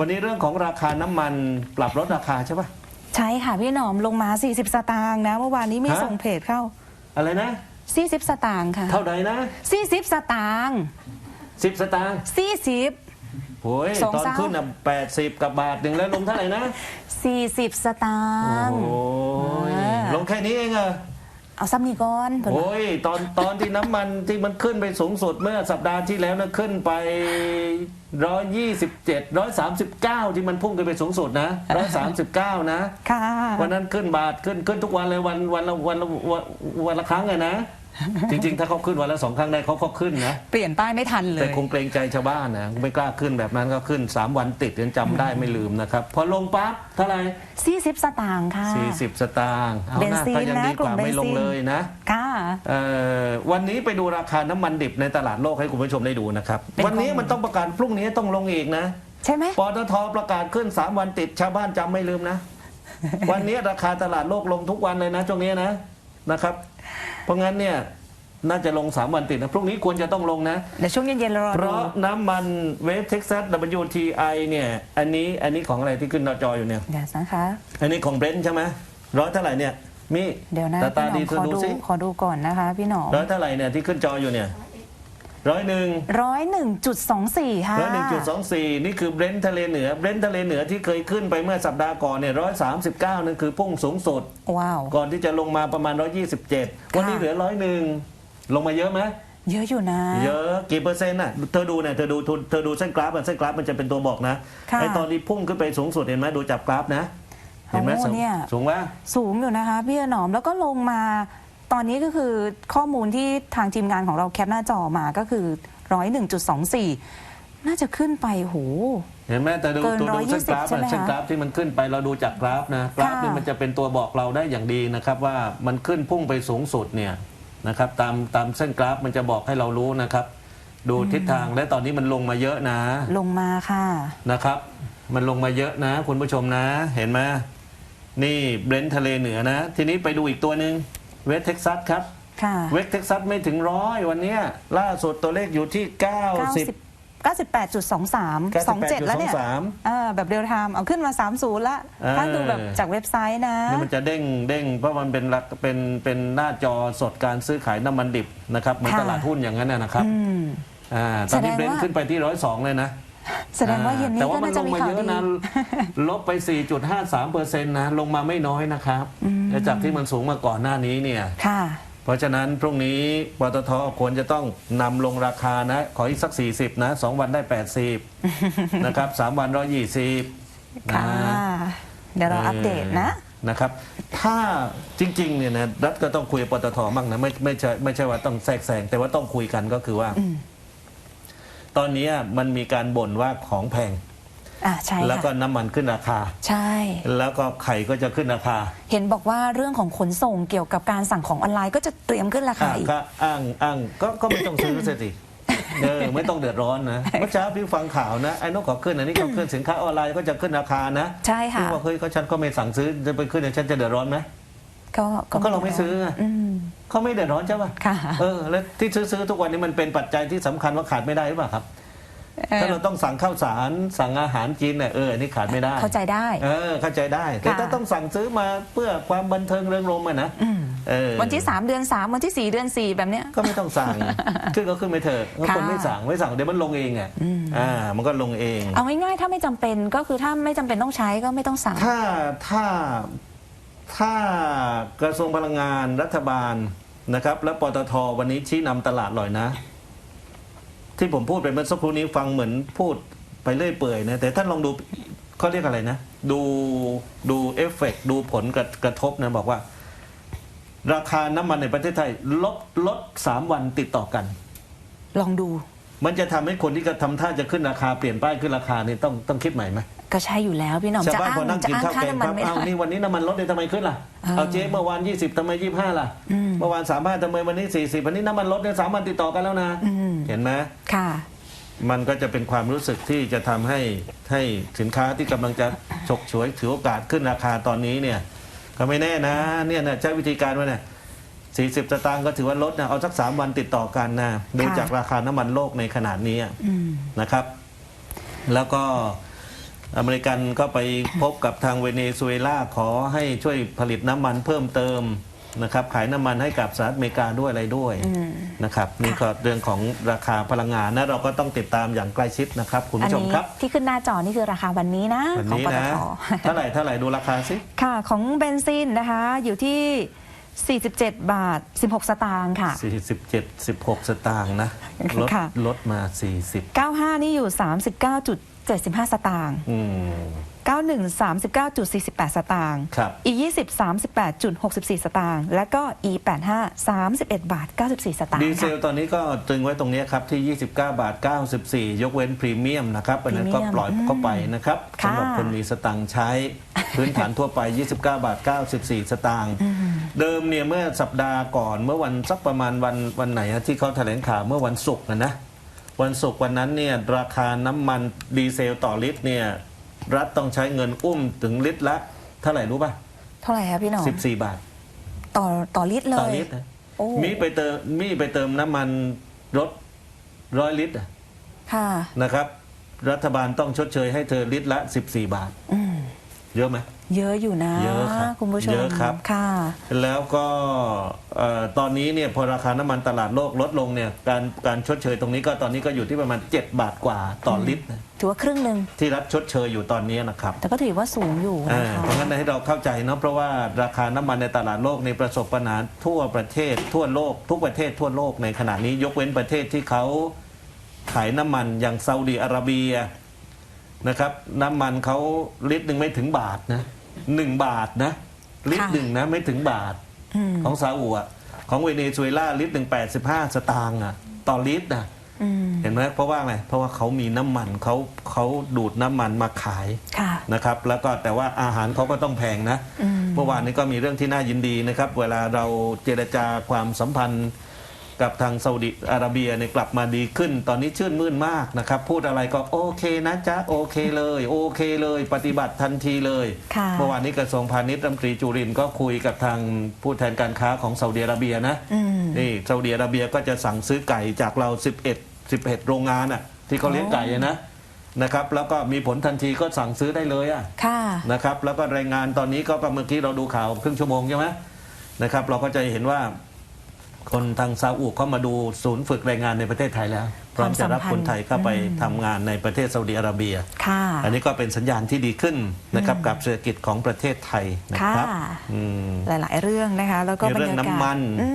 วันนี้เรื่องของราคาน้ำมันปรับลดราคาใช่ปะ ใช่ค่ะพี่หนอมลงมา 40 สตางค์นะเมื่อวานนี้มีฮะ ส่งเพจเข้า อะไรนะ 40 สตางค์ค่ะ เท่าใดนะ40 สตางค์สิบสตางค์40 โอ้ยสองตอนเศร้า ขึ้นอะแปดสิบกับบาทหนึ่งแล้วลงเท่าไหร่นะ40 สตาโอ้งค์ ยอ่า ลงแค่นี้เองเหรอ เอาซ้ำนี่ก่อนเพิ่นว่า โอ้ยตอนตอนที่น้ำมันที่มันขึ้นไปสูงสุดเมื่อสัปดาห์ที่แล้วนะขึ้นไปร้อยยี่สิบเจ็ดร้อยสามสิบเก้าที่มันพุ่งขึ้นไปสูงสุดนะร้อยสามสิบเก้านะ ค่ะ วันนั้นขึ้นบาทขึ้นขึ้นทุกวันเลยวันวันละวันละวันวันละครั้งไงนะ จริงๆ ถ้าเขาขึ้นวันละสองครั้งได้เขาก็ขึ้นนะ เปลี่ยนป้ายไม่ทันเลแต่ย คงเกรงใจชาวบ้านนะไม่กล้าขึ้นแบบนั้นก็ขึ้น 3 วันติดยังจำได้ไม่ลืมนะครับ พอลงปั๊บเท่าไหร่40 สตางค์ค่ะ 40 สตางค์เอาเบนหน้าซินก็ยังนะดีกว่ากลุ่มเบนซิน ไม่ลงเลยนะค่ะ เอ่อวันนี้ไปดูราคาน้ำมันดิบในตลาดโลกให้คุณผู้ชมได้ดูนะครับ เป็นวันนี้ข้อมูลมันต้องประกาศพรุ่งนี้ต้องลงอีกนะ ใช่ไหม ปตทประกาศขึ้น 3 วันติดชาวบ้านจำไม่ลืมนะ วันนี้ราคาตลาดโลกลงทุกวันเลยนะช่วงนี้นะนะครับ เพราะงั้นเนี่ยน่าจะลง 3 วันติดนะ พรุ่งนี้ควรจะต้องลงนะ เดี๋ยวช่วงเย็นๆเรารอเพดูราะน้ำมันเวฟเท็กซัส WTI เนี่ยอันนี้อันนี้ของอะไรที่ขึ้นหน้าจออยู่เนี่ย เดี๋ยวนะคะ อันนี้ของเบรนท์ใช่ไหมร้อยเท่าไหร่เนี่ย มีเดี๋ยวนะตาตาพี่หนดีอมเธอขอดูดูสิขอดูก่อนนะคะ พี่หนอมร้อยเท่าไหร่เนี่ยที่ขึ้นจออยู่เนี่ย ร้อยหนึ่งร้อยหนึ่งจุดสองสี่ค่ะร้อยหนึ่งจุดสองสี่นี่คือเบรนท์ทะเลเหนือเบรนท์ทะเลเหนือที่เคยขึ้นไปเมื่อสัปดาห์ก่อนเนี่ยร้อยสามสิบเก้านั่นคือพุ่งสูงสุด ว้าว ก่อนที่จะลงมาประมาณ127วันนี้ค่ะเหลือร้อยหนึ่งลงมาเยอะไหมเยอะอยู่นะ เยอะกี่เปอร์เซ็นต์น่ะเธอดูเนี่ยเธอดูเธอดูเส้นกราฟอะเส้นกราฟมันจะเป็นตัวบอกนะค่ะไอตอนนี้พุ่งขึ้นไปสูงสุดเห็นไหมดูจับกราฟนะเห็นไหมโอ้สูงเนี่ยสูงว่าสูงอยู่นะคะพี่หนอมแล้วก็ลงมา ตอนนี้ก็คือข้อมูลที่ทางทีมงานของเราแคปหน้าจอมาก็คือร้อยหนึ่งจุดสองสี่น่าจะขึ้นไปโห เห็นไหมแต่ดูเกินตัวดูเส้นกราฟ120ใช่ไหมอะคะเส้นกราฟที่มันขึ้นไปเราดูจากกราฟนะกราฟค่ะนี่มันจะเป็นตัวบอกเราได้อย่างดีนะครับว่ามันขึ้นพุ่งไปสูงสุดเนี่ยนะครับตามตามเส้นกราฟมันจะบอกให้เรารู้นะครับ ดูทิศทางและตอนนี้มันลงมาเยอะนะลงมาค่ะ นะครับ มันลงมาเยอะนะ คุณผู้ชมนะ เห็นไหมนี่เบรนท์ทะเลเหนือนะ ทีนี้ไปดูอีกตัวหนึ่ง เวสเท็กซัสครับ ค่ะ เวสเท็กซัสไม่ถึงร้อยวันเนี้ยล่าสุดตัวเลขอยู่ที่ 90 98.23 27 แล้วเนี่ย98.23เออแบบเรียลไทม์เอาขึ้นมา 30 ละเออถ้าดูแบบจากเว็บไซต์นะนี่มันจะเด้งเด้งเพราะมันเป็นหลักเป็นเป็นหน้าจอสดการซื้อขายน้ำมันดิบนะครับเหมือนค่ะตลาดหุ้นอย่างนั้นนะนะครับอืมอ่าตอนนี้แสดงเบรนท์ว่าขึ้นไปที่ร้อยสองเลยนะ แสดงว่าเย็นนี้แต่ก็ว่ามันน่าลจะงมีมาข่าวเยอะดี นะ ลบไป 4.53เปอร์เซ็นต์นะ ลงมาไม่น้อยนะครับแต่จากที่มันสูงมาก่อนหน้านี้เนี่ย ค่ะ เพราะฉะนั้นพรุ่งนี้ปตทควรจะต้องนำลงราคานะ ขออีกสัก 40 นะ 2 วันได้ 80 นะครับ 3 วัน 120ค่ะนะเดี๋ยวเราอัปเดตนะนะครับ ถ้าจริงๆเนี่ยนะรัฐก็ต้องคุยกับปตทมั่งนะไม่ไม่ใช่ไม่ใช่ว่าต้องแทรกแซงแต่ว่าต้องคุยกันก็คือว่า ตอนนี้มันมีการบ่นว่าของแพงอ่าใช่แล้วก็ค่ะน้ำมันขึ้นราคา ใช่ แล้วก็ไข่ก็จะขึ้นราคาเห็นบอกว่าเรื่องของขนส่งเกี่ยวกับการสั่งของออนไลน์ก็จะเตรียมขึ้นราคาอะอีก ก็อ้างอ้างก็ก็ไม่ต้องซื้อ เสียสิเออไม่ต้องเดือดร้อนนะเมื่อเช้าพี่ฟังข่าวนะไอ้นกขอขึ้นอันนี้ก็ขึ้นสินค้าออนไลน์ก็จะขึ้นราคานะใช่ค่ะ พี่ว่าเฮ้ยก็ฉันก็ไม่สั่งซื้อจะไปขึ้นเนี่ยฉันจะเดือดร้อนไหม ก็ก็เราไม่ซื้อไงอืมเขาไม่เดือดร้อนใช่ป่ะค่ะเออแล้วที่ซื้อซื้อทุกวันนี้มันเป็นปัจจัยที่สำคัญว่าขาดไม่ได้หรือเปล่าครับถ้าเราต้องสั่งข้าวสารสั่งอาหารกินเนี่ยเอออันนี้ขาดไม่ได้ เข้าใจได้ เออเข้าใจได้ แต่ค่ะถ้าต้องสั่งซื้อมาเพื่อความบันเทิงเริงรมย์อะนะอืมเออวันที่ 3 เดือน 3 วันที่ 4 เดือน 4 แบบเนี้ยก็ไม่ต้องสั่งขึ้นก็ขึ้นไปเถอะก็คนค่ะไม่สั่งไม่สั่งเดี๋ยวมันลงเองอะอืมอ่ามันก็ลงเอง เอาง่ายๆถ้าไม่จำเป็นก็คือถ้าไม่จำเป็นต้องใช้ก็ไม่ต้องสั่ง ถ้าถ้า ถ้ากระทรวงพลังงานรัฐบาลนะครับ และปตทวันนี้ชี้นำตลาดลอยนะ ที่ผมพูดไปเมื่อสักครู่นี้ฟังเหมือนพูดไปเรื่อยเปื่อยนะแต่ท่านลองดูเขาเรียกอะไรนะ ดูดูเอฟเฟกต์ดูผลกระกระทบนะบอกว่า ราคาน้ำมันในประเทศไทย ลดลดสามวันติดต่อกัน ลองดู มันจะทำให้คนที่กระทำท่าจะขึ้นราคาเปลี่ยนป้ายขึ้นราคานี่ต้องต้องคิดใหม่ไหม ก็ใช่อยู่แล้วพี่หน้อมชาวจะบ้านอ้างพอนั่งจะกินอ้างข้าวค่าแกงน้ำมันปั๊บไม่อ้าวได้นี่วันนี้น้ำมันลดเลยทำไมขึ้นล่ะเออเอาเจ๊เมื่อวาน 20ทำไม 25 ล่ะ อืมเมื่อวาน 35ทำไมวันนี้ 40 วันนี้น้ำมันลดเนี่ยสามวันติดต่อกันแล้วนะ อืม เห็นไหมค่ะ มันก็จะเป็นความรู้สึกที่จะทำให้ให้สินค้าที่กำลังจะฉกฉวยถือโอกาสขึ้นราคาตอนนี้เนี่ย ก็ไม่แน่นะเนี่ยนะใช้วิธีการว่าเนี่ย40สตางค์ก็ถือว่าลดนะเอาสักสามวันติดต่อกันนะดูค่ะ จากราคาน้ำมันโลกในขนาดนี้อืม นะครับ แล้วก็ อเมริกันก็ไปพบกับทางเวเนซุเอลาขอให้ช่วยผลิตน้ำมันเพิ่มเติมนะครับขายน้ำมันให้กับสหรัฐอเมริกาด้วยอะไรด้วยอืมนะครับนี่ก็เรื่องของราคาพลังงานนะเราก็ต้องติดตามอย่างใกล้ชิดนะครับ คุณอันผู้ชมนี้ครับ ที่ขึ้นหน้าจอนี่คือราคาวันนี้นะวันของนี้ปตนะทเท่าไหร่เท่าไหร่ดูราคาสิค่ะ ของเบนซินนะคะอยู่ที่47 บาท 16 สตางค์ค่ะ 47 16 สตางค์นะลดค่ะลดมา 40 95 นี่อยู่ 39.75 สตางค์อืม 91 39.48 สตางค์ ครับ E 20 38.64 สตางค์ และก็ E 85 31 บาท 94 สตางดีค์เซค่ะลตอนนี้ก็ตรึงไว้ตรงนี้ครับที่ 29 บาท 94 ยกเว้นพรีเมียมนะครับ อันนั้นก็พรีเมียมปล่อยเข้าไปนะครับค่ะ สำหรับคนมีสตังค์ใช้ พื้นฐานทั่วไป 29 บาท 94 สตางค์เดิมเนี่ยเมื่อสัปดาห์ก่อนเมื่อวันสักประมาณวันวันไหนอะที่เขาแถลงข่าวเมื่อวันศุกร์นะนะ วันศุกร์วันนั้นเนี่ยราคาน้ำมันดีเซลต่อลิตรเนี่ยรัฐต้องใช้เงินอุ้มถึงลิตรละเท่าไหร่รู้ป่ะเท่าไหร่คะพี่หนอม14 บาท ต่อต่อลิตรเลต่อยลิตรนะโอ้ มีไปเติมมีไปเติมน้ำมันรถร้อยลิตรอะค่ะ นะครับ รัฐบาลต้องชดเชยให้เธอลิตรละ 14 บาท อืม เยอะไหม เยอะอยู่นะเยอะครับคุณผู้ชมเยอะครับ ค่ะ แล้วก็เอ่อตอนนี้เนี่ยพอราคาน้ำมันตลาดโลกลดลงเนี่ยการการชดเชยตรงนี้ก็ตอนนี้ก็อยู่ที่ประมาณ 7 บาทกว่าต่อลิตรนะถือว่าครึ่งหนึ่งที่รัฐชดเชยอยู่ตอนนี้นะครับ แต่ก็ถือว่าสูงอยู่อ่านะคะเพราะงั้นให้เราเข้าใจเนาะเพราะว่าราคาน้ำมันในตลาดโลกในประสบปัญหาทั่วประเทศ ทั่วโลก ทุกประเทศทั่วโลกในขณะนี้ยกเว้นประเทศที่เขาขายน้ำมันอย่างซาอุดิอาระเบีย นะครับ น้ำมันเขาลิตรหนึ่งไม่ถึงบาทนะหนึ่งบาทนะลิตรหนึ่งนะไม่ถึงบาทอืมของซาอุอะของเวเนซุเอลาลิตรหนึ่งแปดสิบห้าสตางค์อะต่อลิตรนะอืมเห็นไหมเพราะว่าไงเพราะว่าเขามีน้ำมันเขาเขาดูดน้ำมันมาขายค่ะนะครับ แล้วก็แต่ว่าอาหารเขาก็ต้องแพงนะอืมเมื่อวานนี้ก็มีเรื่องที่น่ายินดีนะครับ เวลาเราเจรจาความสัมพันธ์ กับทางซาอุดิอาระเบียเนี่ยกลับมาดีขึ้น ตอนนี้ชื่นมื่นมากนะครับ พูดอะไรก็โอเคนะจ๊ะโอเคเลยโอเคเลย ปฏิบัติทันทีเลยค่ะเมื่อวานนี้กระทรวงพาณิชย์รัฐมนตรีจุรินทร์ก็คุยกับทางผู้แทนการค้าของซาอุดิอาระเบียนะอืมนี่ซาอุดิอาระเบียก็จะสั่งซื้อไก่จากเรา 11 11 โรงงานอะ ที่เขาเลี้ยงไก่อะนะนะครับแล้วก็มีผลทันทีก็สั่งซื้อได้เลยอะค่ะนะครับแล้วก็รายงานตอนนี้ก็เมื่อกี้เราดูข่าวครึ่งชั่วโมงใช่ไหมนะครับเราก็จะเห็นว่า คนทางซาอุเขามาดูศูนย์ฝึกแรงงานในประเทศไทยแล้วพร้อมจะรับคนไทยเข้าไปทำงานในประเทศซาอุดิอาระเบียค่ะอันนี้ก็เป็นสัญญาณที่ดีขึ้นนะครับกับเศรษฐกิจของประเทศไทยนะครับค่ะอืมหลาย ๆ เรื่องนะคะแล้วก็มีบรเรื่รองยากาศน้ำมันอืม